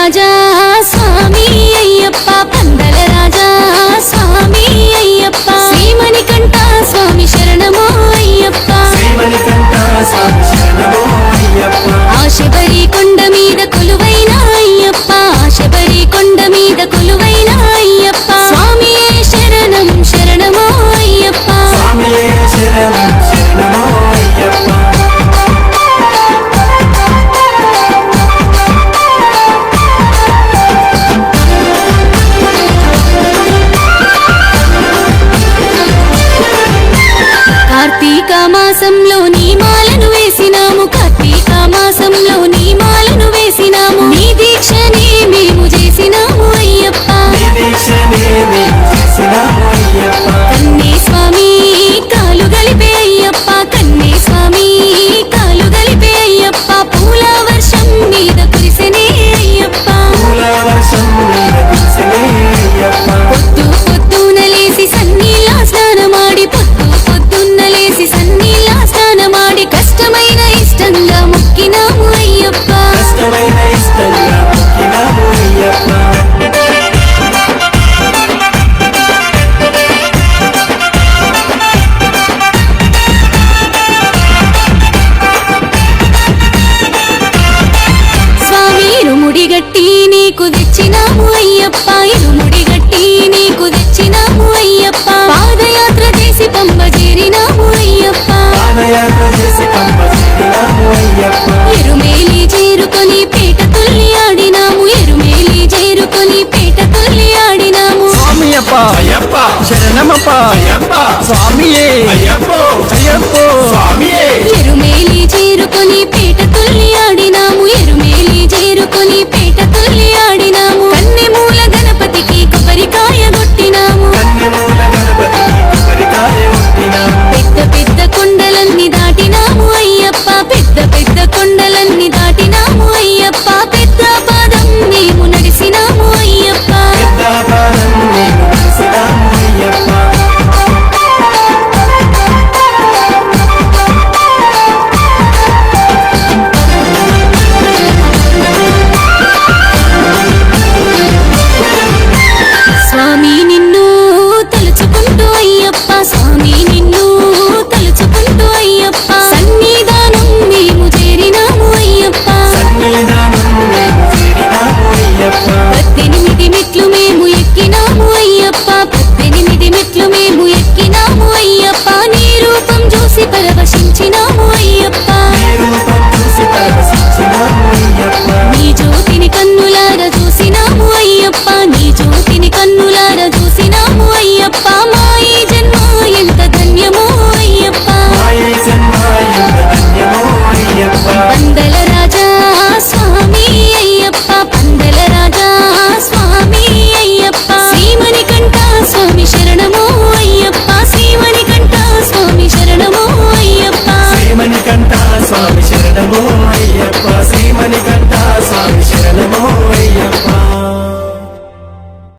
రాజా స్వామి అయ్యప్ప పందల రాజా స్వామి అయ్యప్ప. శ్రీమణి కంట స్వామి శరణమో అయ్యప్ప. ఆ శబరి కొండ మీద కొలువైన అయ్యప్ప. ఆ శబరి కొండ మీద కొలువైన అయ్యప్ప. స్వామియే శరణం శరణమో అయ్యప్ప. స్వామియే శరణం Dâng l நமப்பா சுவாமியே. ஐயப்பா. చూసి పరవశించినాము అయ్యప్ప. నీ జ్యోతిని కన్నులార చూసినాము అయ్యప్ప. నీ జ్యోతిని కన్నులార చూసినాము అయ్యప్ప. మా ఈ జన్మ ఎంత ధన్యమో అయ్యప్ప. వందల స్వామి శరణమో అయ్యప్ప శ్రీమణి కట్ట స్వామి శరణమో అయ్యప్ప.